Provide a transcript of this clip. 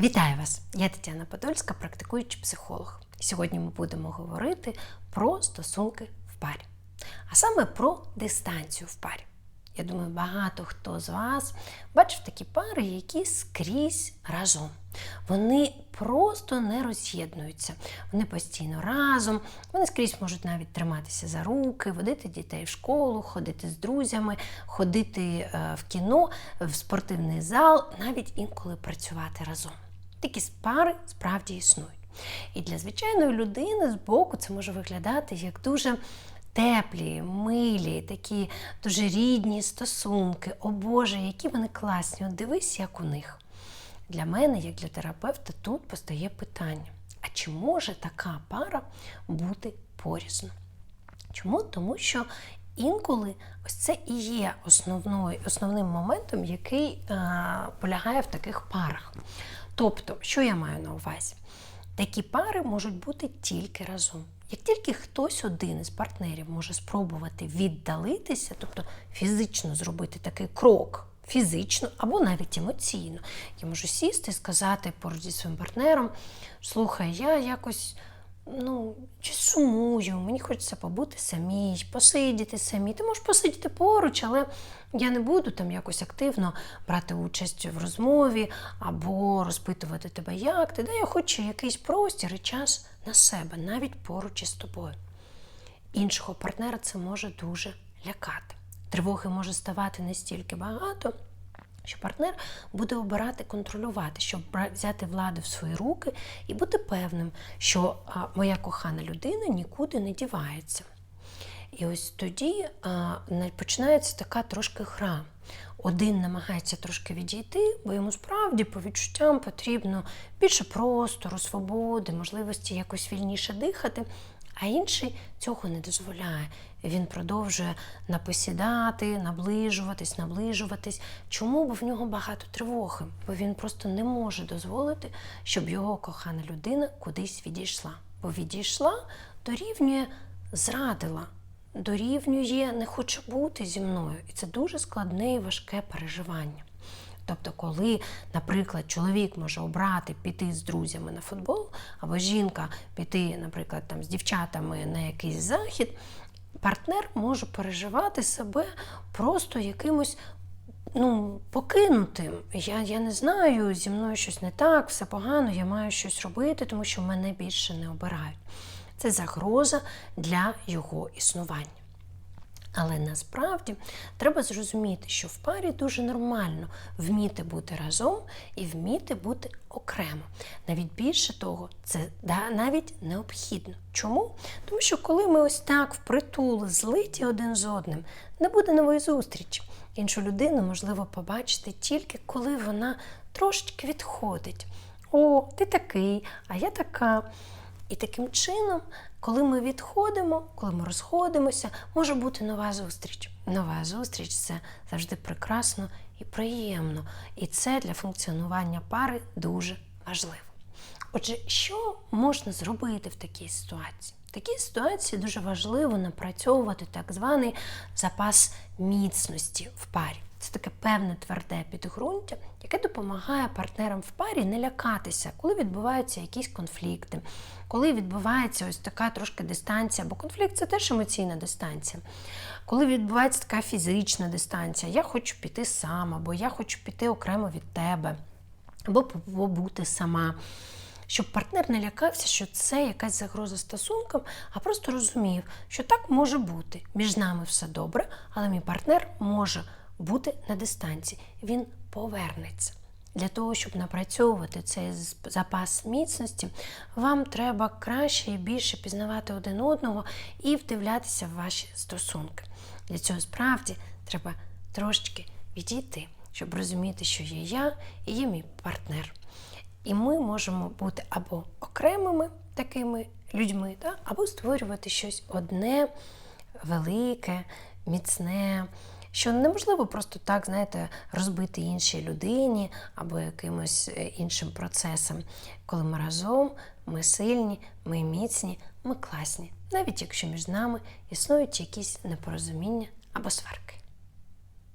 Вітаю вас! Я Тетяна Подольська, практикуючий психолог. Сьогодні ми будемо говорити про стосунки в парі, а саме про дистанцію в парі. Я думаю, багато хто з вас бачив такі пари, які скрізь разом. Вони просто не роз'єднуються. Вони постійно разом, вони скрізь можуть навіть триматися за руки, водити дітей в школу, ходити з друзями, ходити е, в кіно, в спортивний зал, навіть інколи працювати разом. Такі пари справді існують. І для звичайної людини збоку це може виглядати як дуже теплі, милі, такі дуже рідні стосунки. О Боже, які вони класні! От дивись, як у них. Для мене, як для терапевта, тут постає питання: а чи може така пара бути порізно? Чому? Тому що інколи ось це і є основною, основним моментом, який е, полягає в таких парах. Тобто, що я маю на увазі? Такі пари можуть бути тільки разом. Як тільки хтось один із партнерів може спробувати віддалитися, тобто фізично зробити такий крок, фізично або навіть емоційно, я можу сісти і сказати поруч зі своїм партнером: слухай, я якось ну, щось сумую, мені хочеться побути самій, посидіти самі. Ти можеш посидіти поруч, але я не буду там якось активно брати участь в розмові або розпитувати тебе, як ти. Да, я хочу якийсь простір і час на себе, навіть поруч із тобою. Іншого партнера це може дуже лякати. Тривоги може ставати настільки багато що партнер буде обирати контролювати, щоб взяти владу в свої руки і бути певним, що моя кохана людина нікуди не дівається. І ось тоді а, починається така трошки гра. Один намагається трошки відійти, бо йому справді по відчуттям потрібно більше простору, свободи, можливості якось вільніше дихати а інший цього не дозволяє. Він продовжує напосідати, наближуватись, наближуватись. Чому? Бо в нього багато тривоги, бо він просто не може дозволити, щоб його кохана людина кудись відійшла. Бо відійшла, дорівнює зрадила, дорівнює, не хоче бути зі мною. І це дуже складне і важке переживання. Тобто, коли, наприклад, чоловік може обрати піти з друзями на футбол, або жінка піти, наприклад, там з дівчатами на якийсь захід, партнер може переживати себе просто якимось. Ну, покинутим. Я я не знаю, зі мною щось не так, все погано, я маю щось робити, тому що мене більше не обирають. Це загроза для його існування. Але насправді треба зрозуміти, що в парі дуже нормально вміти бути разом і вміти бути окремо. Навіть більше того, це навіть необхідно. Чому? Тому що коли ми ось так впритул злиті один з одним, не буде нової зустрічі. Іншу людину можливо побачити тільки коли вона трошечки відходить. О, ти такий, а я така. І таким чином, коли ми відходимо, коли ми розходимося, може бути нова зустріч. Нова зустріч це завжди прекрасно і приємно. І це для функціонування пари дуже важливо. Отже, що можна зробити в такій ситуації? В такій ситуації дуже важливо напрацьовувати так званий запас міцності в парі. Це таке певне тверде підґрунтя, яке допомагає партнерам в парі не лякатися, коли відбуваються якісь конфлікти, коли відбувається ось така трошки дистанція, бо конфлікт це теж емоційна дистанція. Коли відбувається така фізична дистанція, я хочу піти сам, або я хочу піти окремо від тебе, або побути сама. Щоб партнер не лякався, що це якась загроза стосункам, а просто розумів, що так може бути. Між нами все добре, але мій партнер може бути на дистанції. Він повернеться. Для того, щоб напрацьовувати цей запас міцності, вам треба краще і більше пізнавати один одного і вдивлятися в ваші стосунки. Для цього справді треба трошечки відійти, щоб розуміти, що є я і є мій партнер. І ми можемо бути або окремими такими людьми, або створювати щось одне, велике, міцне що неможливо просто так, знаєте, розбити іншій людині або якимось е, іншим процесом. Коли ми разом, ми сильні, ми міцні, ми класні, навіть якщо між нами існують якісь непорозуміння або сварки.